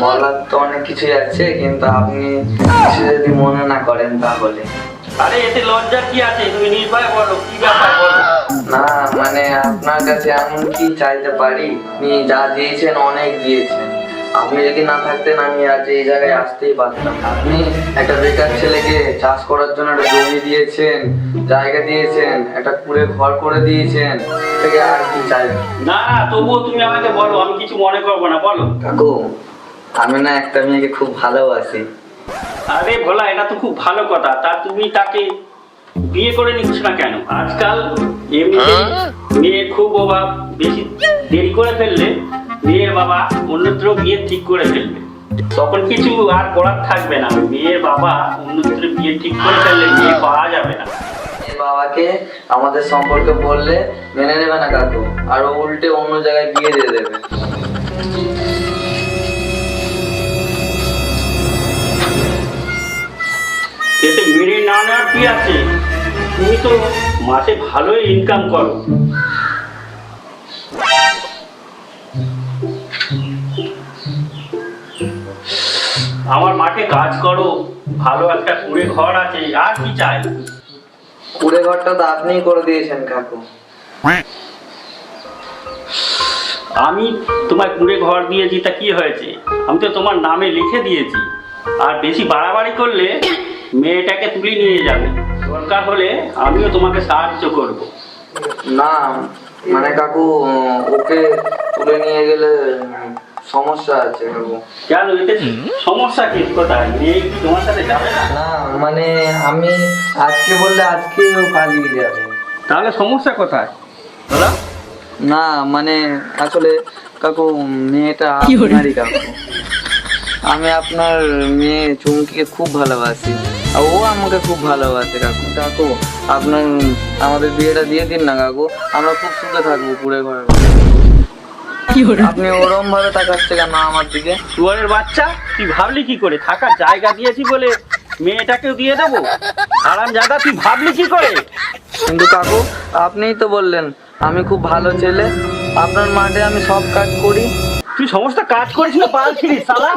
বলার তো অনেক কিছুই আছে কিন্তু আপনি কিছু যদি মনে না করেন তাহলে। আরে এতে লজ্জা কি আছে? তুমি নির্ভয় বলো কি ব্যাপার বলো? না মানে আপনার কাছে এমন কি চাইতে পারি? আপনি যা দিয়েছেন অনেক দিয়েছেন। আপনি যদি না থাকতেন আমি আজ এই জায়গায় আসতেই পারতাম না। আপনি একটা বেকার ছেলেকে চাষ করার জন্য একটা জমি দিয়েছেন জায়গা দিয়েছেন একটা কুড়ে ঘর করে দিয়েছেন থেকে আর কি চাইবেন? না না তবুও তুমি আমাকে বলো আমি কিছু মনে করব না বলো। কাকু আমি না একটা মেয়েকে খুব ভালোবাসি। আরে ভোলা এটা তো খুব ভালো কথা। তা তুমি তাকে বিয়ে করে নিচ্ছ না কেন? আজকাল এমনিতে মেয়ের খুব অভাব বেশি দেরি করে ফেললে মেয়ের বাবা অন্যত্র বিয়ে ঠিক করে ফেলবে। তখন কিছু আর করার থাকবে না। মেয়ের বাবা অন্যত্র বিয়ে ঠিক করে ফেললে মেয়ে পাওয়া যাবে না। বাবাকে আমাদের সম্পর্কে বললে মেনে নেবে না কাকু আর উল্টে অন্য জায়গায় বিয়ে দিয়ে দেবে। এতে মেনে না নেওয়ার কি আছে? তুমি তো মাসে ভালোই ইনকাম করো। আমার মাঠে কাজ করো ভালো একটা কুড়ে ঘর আছে আর কি চাই? কুড়ে ঘরটা তো আপনিই করে দিয়েছেন কাকু। আমি তোমার কুড়ে ঘর দিয়েছি তা কি হয়েছে? আমি তো তোমার নামে লিখে দিয়েছি। আর বেশি বাড়াবাড়ি করলে মেয়েটাকে তুলে নিয়ে যাবে। দরকার হলে আমিও তোমাকে সাহায্য করব। না মানে কাকু ওকে তুলে নিয়ে গেলে সমস্যা আছে কাকু কেন এতে সমস্যা কি? কোথায়? মেয়ে কি তোমার সাথে যাবে না? না মানে আমি আজকে বললে আজকেই ও পালিয়ে যাবে। তাহলে সমস্যা কোথায়? দাদা না মানে আসলে কাকু মেয়েটা আপনারই কাকু। আমি আপনার মেয়ে চুমকিকে খুব ভালোবাসি। আর ও আমাকে খুব ভালোবাসে কাকু। কাকু আপনার আমাদের বিয়েটা দিয়ে দিন না কাকু। আমরা খুব সুখে থাকব পুরে ঘরে। আপনি ওরম ভাবে তাকাচ্ছে কেন আমার দিকে? শুয়ারের বাচ্চা তুই ভাবলি কি করে? থাকার জায়গা দিয়েছি বলে মেয়েটাকেও দিয়ে দেবো? আরাম জায়গা তুই ভাবলি কি করে? কিন্তু কাকু আপনিই তো বললেন আমি খুব ভালো ছেলে আপনার মাঠে আমি সব কাজ করি। তুই সমস্ত কাজ করিস না পাল ছিলিস সালা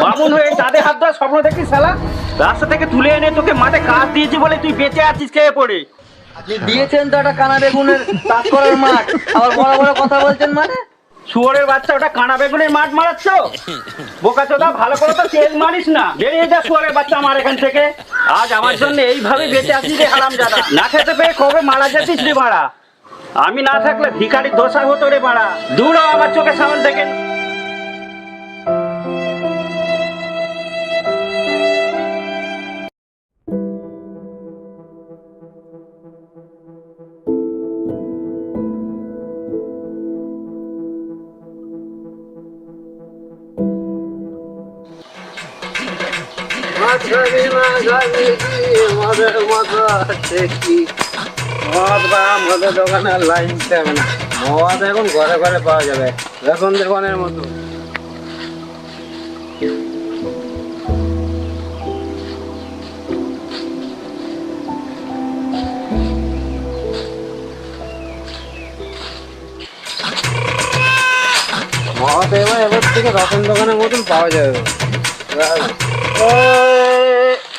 বামুন হয়ে চাঁদে হাত দেওয়ার স্বপ্ন দেখিস সালা রাস্তা থেকে তুলে এনে তোকে মাঠে কাজ দিয়েছি বলে তুই বেঁচে আছিস খেয়ে পড়ে? আপনি দিয়েছেন তো একটা কানা বেগুনের চাষ করার মাঠ আবার বড় বড় কথা বলছেন মানে? শুয়োরের বাচ্চা ওটা কানা বেগুনের মাঠ মারাচ্ছ? বোকা চোদা, ভালো করে তো তেল মারিস না। বেরিয়ে যা শুয়োরের বাচ্চা আমার এখান থেকে। আজ আমার জন্য এইভাবে বেঁচে আসি যে হারাম জাদা না খেতে পেয়ে কবে মারা যেতিস রে ভাড়া আমি না থাকলে ভিখারির দোষা হতো রে ভাড়া দূর আমার চোখের সামনে থেকে। মদ বা মদের দোকানে আর লাইন এখন ঘরে ঘরে পাওয়া যাবে এখন দোকানের মতো মদ এবার এবার থেকে রতন দোকানের মতন পাওয়া যাবে।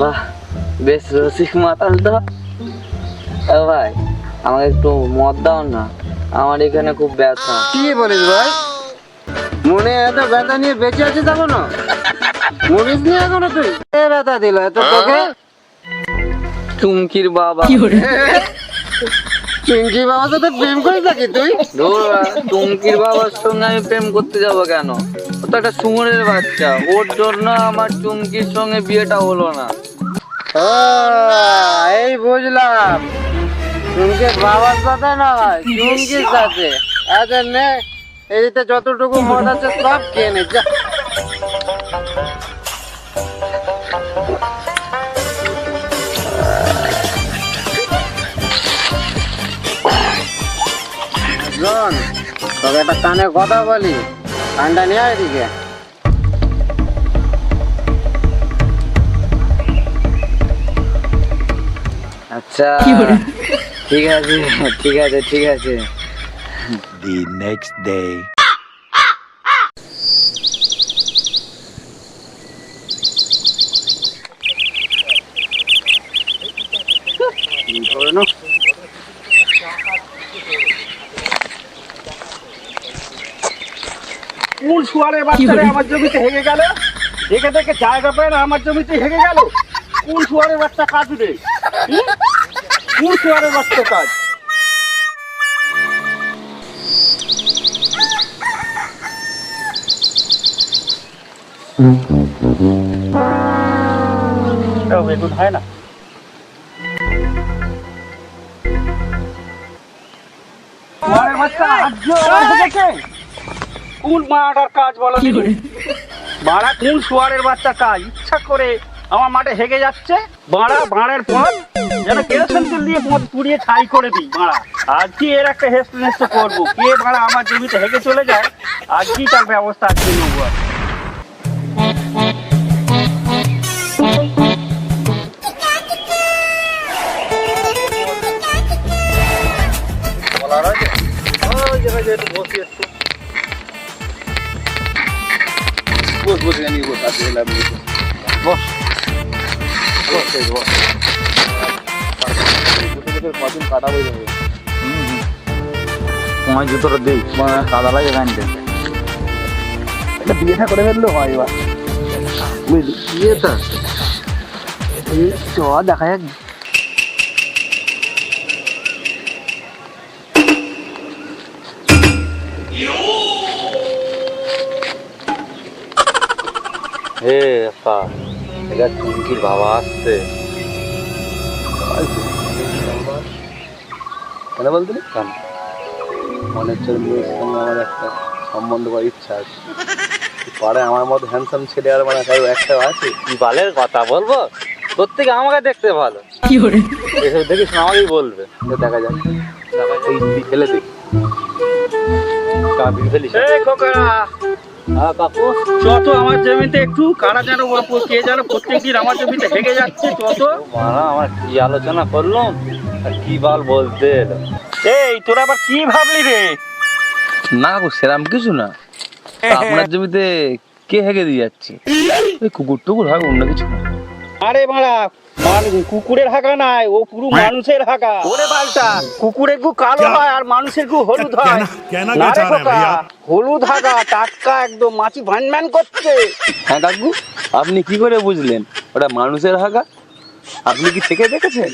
বাহ বেশ রসিক মাতাল তো। ভাই আমাকে একটু মদ দাও না আমার এখানে খুব ব্যথা। কি বলিস ভাই? মনে এত ব্যথা নিয়ে বেঁচে আছিস এখনও? মরিস নি এখনও তুই? এ ব্যথা দিল এত তোকে? চুমকির বাবা। চিঙ্কি বাবার সাথে প্রেম করিস নাকি তুই? চুমকির বাবার সঙ্গে আমি প্রেম করতে যাব কেন? ও তো একটা সুমনের বাচ্চা। ওর জন্য আমার চুমকির সঙ্গে বিয়েটা হলো না। এই বুঝলাম। চুমকে বাবার সাথে নয় চুমকির সাথে। আচ্ছা নে এইতে যতটুকু মদ আছে সব খেয়ে নে যা। একটা কানে কথা বলি। কানটা নিয়ে এদিকে। আচ্ছা ঠিক আছে ঠিক আছে ঠিক আছে। The next day. ধরে নাও। কোন শুয়ারের বাচ্চারা আমার জমিতে হেগে গেল। দেখে দেখে জায়গা পায় না আমার জমিতে হেগে গেল। কোন শুয়ারের বাচ্চা কাজ রে? হুম? কোন শুয়ারের বাচ্চা কাজ? এটাও বেগুন হয় না। শুয়ারের বাচ্চা আজ্য আমার হেগেছে কোন মাটার কাজ বলো? বাড়া কোন শুয়ারের বাচ্চা কাজ? ইচ্ছা করে আমার মাঠে হেগে যাচ্ছে। বাড়া বাড়ের পর যেন কেরোসিন তেল দিয়ে মদ পুড়িয়ে ছাই করে দিই। বাড়া আজকে এর একটা হেস্ট নেস্ট করব। কে বাড়া আমার জমিতে হেগে চলে যায় আজকেই তার ব্যবস্থা আজকে নেব আমি। তোমার জুতোটা দিই তোমার কাদা লাগে গানতে এটা বিয়েটা করে ফেললেও হয় এবার বিয়েটা? চ দেখা যাক। হে আপা এটা চুমকির বাবা আসছে। কেন বলতে কেন? মনে হচ্ছে মেয়ের সঙ্গে আমার একটা সম্বন্ধ করার ইচ্ছা আছে। পাড়ায় আমার মতো হ্যান্ডসাম ছেলে আর মানে কারও একটা আছে? কি বালের কথা বলব? তোর থেকে আমাকে দেখতে ভালো। এসব দেখিস না আমাকেই বলবে। দেখা যাক। এই তুই ফেলে দেখি। কাবি ফেলিস এই খোকা কাকু যত আমার জমিতে একটু কারা যেন কে যেন প্রত্যেকদিন আমার জমিতে হেগে যাচ্ছে তত। মারা আমার কি আলোচনা করলাম? আর কি বাল বলতে? এই তোরা আবার কি ভাবলি রে? না সেরাম কিছু না। তা আপনার জমিতে কে হেগে দিয়ে যাচ্ছে? ওই কুকুর টুকুর হয় অন্য কিছু না। আরে মারা মান- কুকুরের হাঁকা নাই ও পুরো মানুষের হাঁকা ওরে পাল্টা কুকুরের গু কালো হয় আর মানুষের গু হলুদ হয়। হলুদ হাঁকা টাটকা একদম মাছি ভানম্যান করছে। হ্যাঁ কাকু আপনি কি করে বুঝলেন? ওটা মানুষের হাঁকা আপনি কি থেকে দেখেছেন?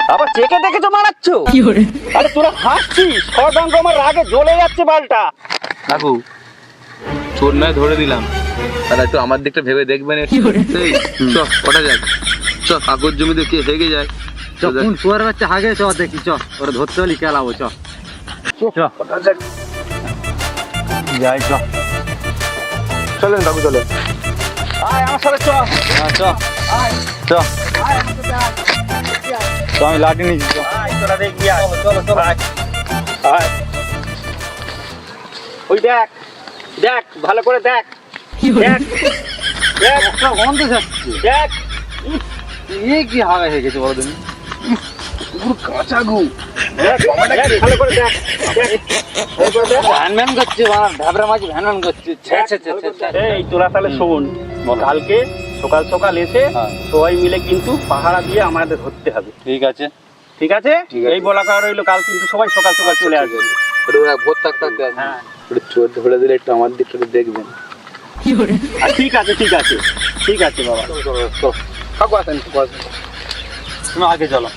আবার চেকে দেখে তো মারাচ্ছ আরে তোরা হাসছিস সর্বাঙ্গ আমার রাগে জ্বলে যাচ্ছে বালটা। কাকু নয় ধরে দিলাম তাহলে একটু আমার দিকটা ভেবে দেখবেন চ ওটা যাক। চ কাকুর জমিতে কে হেগে যায় কোন শুয়ার বাচ্চা হাগে চ দেখি চ ওরা ধরতে হলি খেলাবো চ যাই চ চলেন কাকু চলে আয় আমার সাথে চ চ চ চ আমি লাঠি নিয়েছি তোরা দেখবি চলো চলো আয় আয়। ওই দেখ। ভালো করে দেখ। দেখ। দেখ। গন্ধ যাচ্ছে। দেখ। এই কি হাগে হয়ে গেছে বলো তুমি দেখ দেখ, ভালো করে দেখ। ভালো করে করছে আমার ভ্যান করছে। ছে ছে ছে ছে ছে। এই তোরা তাহলে শোন। কালকে সকাল সকাল এসে হ্যাঁ। সবাই মিলে কিন্তু পাহারা দিয়ে আমাদের ধরতে হবে। ঠিক আছে। ঠিক আছে? এই বলা কার রইল কাল কিন্তু সবাই সকাল সকাল চলে আসবে। ভোর থাকতে আসবে। হ্যাঁ। একটু চোর ধরে দিলে একটু আমার দিকটা একটু দেখবেন। ঠিক আছে ঠিক আছে ঠিক আছে বাবা। কাকু আসেন আগে চলো।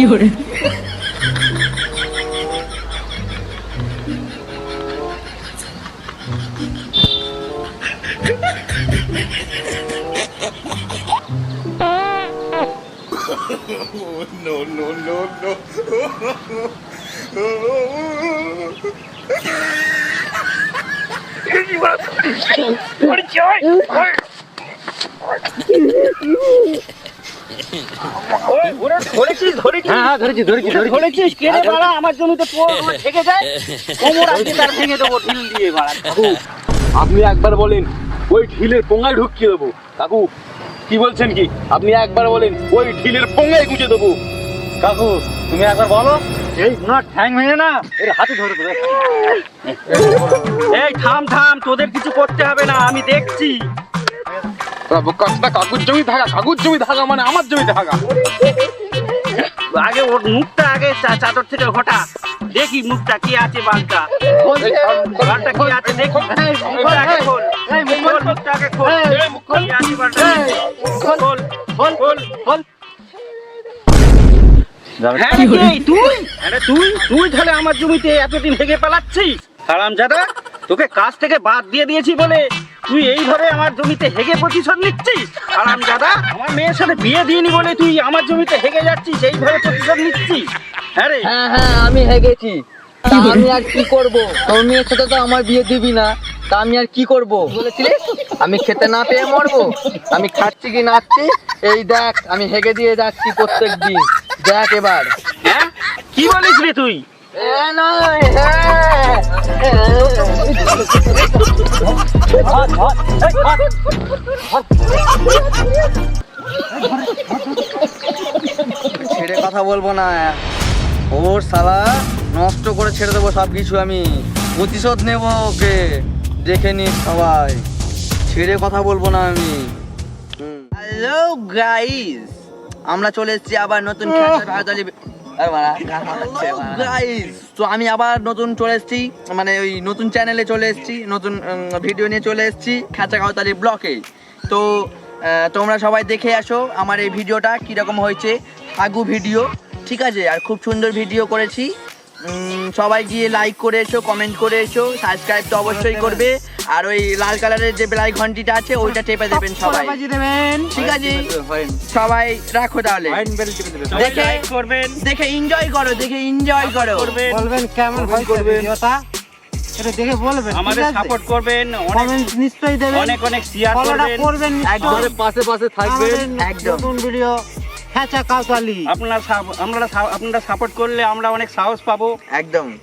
有人。oh, no, no, no, no. What a joy! আমার জমিতে থেকে যায় কোমর আজকে তার ভেঙে দেবো ঢিল দিয়ে আপনি একবার বলেন ওই ঢিলের পোঙায় ঢুকিয়ে দেবো কাকু কি বলছেন কি আপনি একবার বলেন ওই ঢিলের পোঙায় গুঁজে দেবো কাকু তুমি একবার বলো এই ওনার ঠ্যাং ভেঙে না এর হাতে ধরে দেবে এই থাম থাম তোদের কিছু করতে হবে না আমি দেখছি কাকটা কাকুর জমি থাকা কাকুর জমি থাকা মানে আমার জমিতে থাকা আগে ওর মুখটা আগে চাদর থেকে হটা দেখি মুখটা কি আছে বালটা। বালটা কি আছে দেখি। মুখটা আগে খোল। খোল, মুখটা আগে খোল। কি আছে বালটা। খোল। খোল খোল খোল। হ্যাঁ তুই? তুই তুই তাহলে আমার জমিতে এতদিন থেকে পালাচ্ছিস? হারাম জাদা তোকে কাজ থেকে বাদ দিয়ে দিয়েছি বলে তুই এইভাবে আমার জমিতে হেগে প্রতিশোধ নিচ্ছিস? আর আমি দাদা আমার মেয়ের সাথে বিয়ে দিইনি বলে তুই আমার জমিতে হেগে যাচ্ছিস এইভাবে প্রতিশোধ নিচ্ছিস? হ্যাঁ হ্যাঁ হ্যাঁ আমি হেগেছি। তা আমি আর কি করব? তোর মেয়ের সাথে তো আমার বিয়ে দিবি না। তা আমি আর কি করব? বলেছিলিস? আমি খেতে না পেয়ে মরবো? আমি খাচ্ছি কি নাচ্ছি? এই দেখ আমি হেগে দিয়ে যাচ্ছি প্রত্যেক দিন। দেখ এবার। হ্যাঁ? কি বলিস রে তুই। ছেড়ে কথা বলব না। ওর সালা নষ্ট করে ছেড়ে দেবো সব কিছু আমি। প্রতিশোধ নেব ওকে। দেখে নি সবাই। ছেড়ে কথা বলব না আমি। হ্যালো গাইস আমরা চলে এসেছি আবার নতুন তো আমি আবার নতুন চলে এসেছি মানে ওই নতুন চ্যানেলে চলে এসেছি নতুন ভিডিও নিয়ে চলে এসেছি খাঁচা খাওয়াতালি ব্লকে তো তোমরা সবাই দেখে আসো আমার এই ভিডিওটা কীরকম হয়েছে আগু ভিডিও ঠিক আছে আর খুব সুন্দর ভিডিও করেছি। সবাই গিয়ে লাইক করে এসো কমেন্ট করে এসো সাবস্ক্রাইব তো অবশ্যই করবে। আর ওই লাল কালারের যে বেলায় ঘন্টিটা আছে ওইটা টেপে দেবেন সবাই। ঠিক আছে? সবাই রাখো তাহলে। দেখে করবেন। দেখে এনজয় করো দেখে এনজয় করো। বলবেন কেমন হয়েছে ভিডিওটা? এটা দেখে বলবেন আমাদের সাপোর্ট করবেন অনেক নিশ্চয়ই দেবেন। অনেক অনেক শেয়ার করবেন। একদম। পাশে পাশে থাকবেন। একদম। নতুন ভিডিও খেঁচা কাউতালি। আপনারা সাপ- আপনারা আপনারা সাপোর্ট করলে আমরা অনেক সাহস পাবো। একদম।